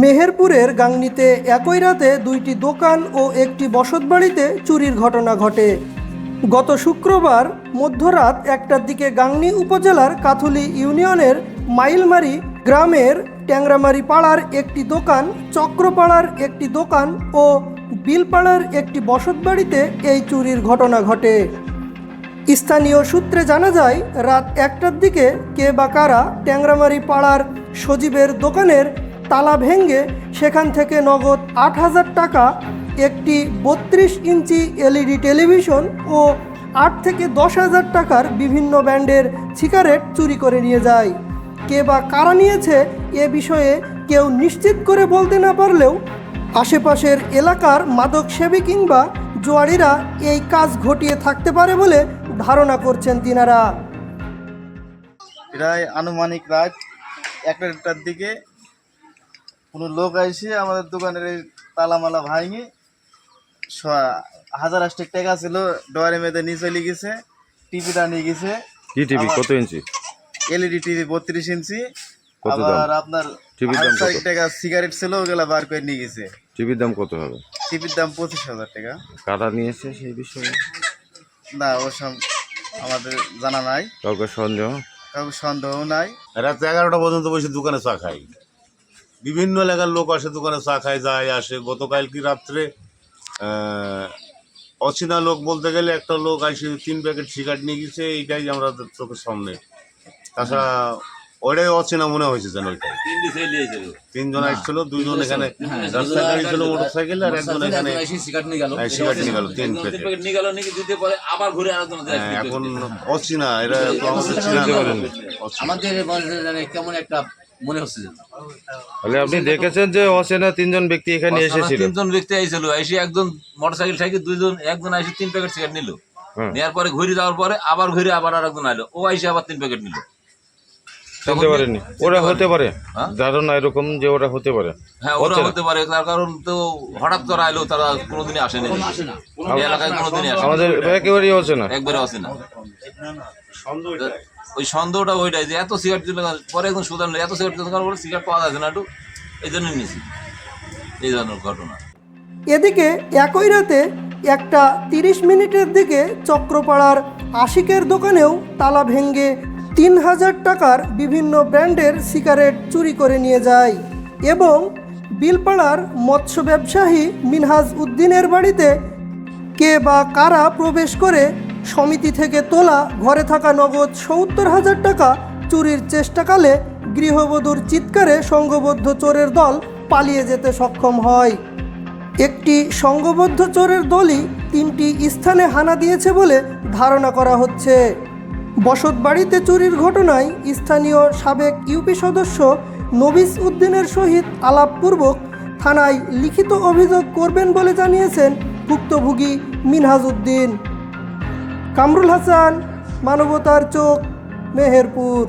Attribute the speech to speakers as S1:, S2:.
S1: মেহেরপুরের গাংনীতে একই রাতে দুইটি দোকান ও একটি বসতবাড়িতে চুরির ঘটনা ঘটে। গত শুক্রবার মধ্যরাত একটার দিকে গাংনী উপজেলার কাথুলি ইউনিয়নের মাইলমারি গ্রামের ট্যাংরামারি পাড়ার একটি দোকান, চক্রপাড়ার একটি দোকান ও বিলপাড়ার একটি বসতবাড়িতে এই চুরির ঘটনা ঘটে। স্থানীয় সূত্রে জানা যায়, রাত একটার দিকে কে বা কারা ট্যাংরামারি পাড়ার সজীবের দোকানের তালা ভেঙে সেখান থেকে নগদ আট হাজার টাকা, একটি বত্রিশ ইঞ্চি এলইডি টেলিভিশন ও আট থেকে দশ হাজার টাকার বিভিন্ন ব্র্যান্ডের সিগারেট চুরি করে নিয়ে যায়। কে বা কারা নিয়েছে এ বিষয়ে কেউ নিশ্চিত করে বলতে না পারলেও আশেপাশের এলাকার মাদক সেবী কিংবা জোয়ারিরা এই কাজ ঘটিয়ে থাকতে পারে বলে ধারণা করছেন তিনারা।
S2: প্রায় আনুমানিক রাত একটার দিকে কোনো লোক এসে আমাদের দোকানের এই তালামালা ভাঙে। স- হাজার আষ্টেক টাকা ছিল ডয়ারে মেয়েদের নিয়ে চলে গেছে টিভিটা নিয়ে গেছে।
S3: কি টিভি? কত ইঞ্চি?
S2: এলইডি টিভি বত্রিশ ইঞ্চি। আবার আপনার
S3: টিভির দাম কত?
S2: টাকা সিগারেট ছিল ওগুলা বার করে নিয়ে গেছে।
S3: টিভির দাম কত হবে?
S2: টিভির দাম পঁচিশ হাজার টাকা।
S3: কারা নিয়েছে সেই বিষয়ে?
S2: না ওসব আমাদের জানা নাই।
S3: কাউকে সন্দেহ?
S2: কাউকে সন্দেহ নাই।
S4: রাত এগারোটা পর্যন্ত বসে দোকানে চা খাই। বিভিন্ন এলাকার লোক আসে দোকানে চা খায় যায় আসে। গতকাল কি রাত্রে আহ, অচেনা লোক বলতে গেলে একটা লোক আসে তিন প্যাকেট সিগারেট নিয়ে গেছে এইটাই আমরা চোখের সামনে। তাছাড়া ওইটাই অচেনা মনে হয়েছে যেন ওইটাই। তিনজন আসছিল দুইজন এখানে রাস্তায় গাড়ি ছিল মোটর সাইকেল আর একজন এখানে
S5: সিগারেট নিয়ে গেল।
S4: হ্যাঁ, সিগারেট নিয়ে গেল, তিন প্যাকেট।
S5: প্যাকেট নিয়ে গেল নিয়ে দিতে পরে আবার ঘুরে
S4: হ্যাঁ, এখন অচেনা এরা তো আমাদের চেনা
S5: আমাদের কেমন একটা মনে হচ্ছে যেন।
S3: তাহলে আপনি দেখেছেন যে অচেনা তিনজন ব্যক্তি এখানে এসেছিল
S5: তিনজন ব্যক্তি আইছিল এসে একজন মোটরসাইকেল থেকে দুইজন একজন এসে তিন প্যাকেট সিগারেট নিল। নেওয়ার পরে ঘুরে যাওয়ার পরে আবার ঘুরে আবার আর একজন আইলো ও আইসে আবার তিন প্যাকেট নিল
S3: চিনতে পারেনি। ওরা হতে পারে।
S5: হ্যাঁ?
S3: ধারণা এরকম যে ওরা হতে পারে।
S5: হ্যাঁ ওরা হতে পারে তার কারণ তো হঠাৎ করে আইলো তারা কোনোদিনই আসেনি। এলাকায় কোনোদিনই আসে
S3: আমাদের একেবারেই অচেনা
S5: একবারে আসে না। ওই সন্দেহটা ওইটাই যে এত সিগারেট দিল পরে একদম সুদান এত সিগারেট দিল কারণ সিগারেট পাওয়া যাচ্ছে না একটু। এই জন্য নিয়েছি। এই ধরনের ঘটনা।
S1: এদিকে একই রাতে একটা তিরিশ মিনিটের দিকে চক্রপাড়ার আশিকের দোকানেও তালা ভেঙে তিন হাজার টাকার বিভিন্ন ব্র্যান্ডের সিগারেট চুরি করে নিয়ে যায় এবং বিলপাড়ার মৎস্য ব্যবসায়ী মিনহাজ উদ্দিনের বাড়িতে কে বা কারা প্রবেশ করে সমিতি থেকে তোলা ঘরে থাকা নগদ সত্তর হাজার টাকা চুরির চেষ্টাকালে গৃহবধূর চিৎকারে সংঘবদ্ধ চোরের দল পালিয়ে যেতে সক্ষম হয়। একটি সংঘবদ্ধ চোরের দলই তিনটি স্থানে হানা দিয়েছে বলে ধারণা করা হচ্ছে। বসতবাড়িতে চুরির ঘটনায় স্থানীয় সাবেক ইউপি সদস্য নবিস উদ্দিনের সহিত আলাপপূর্বক থানায় লিখিত অভিযোগ করবেন বলে জানিয়েছেন ভুক্তভোগী মিনহাজ উদ্দিন। কামরুল হাসান, মানবতার চোখ, মেহেরপুর।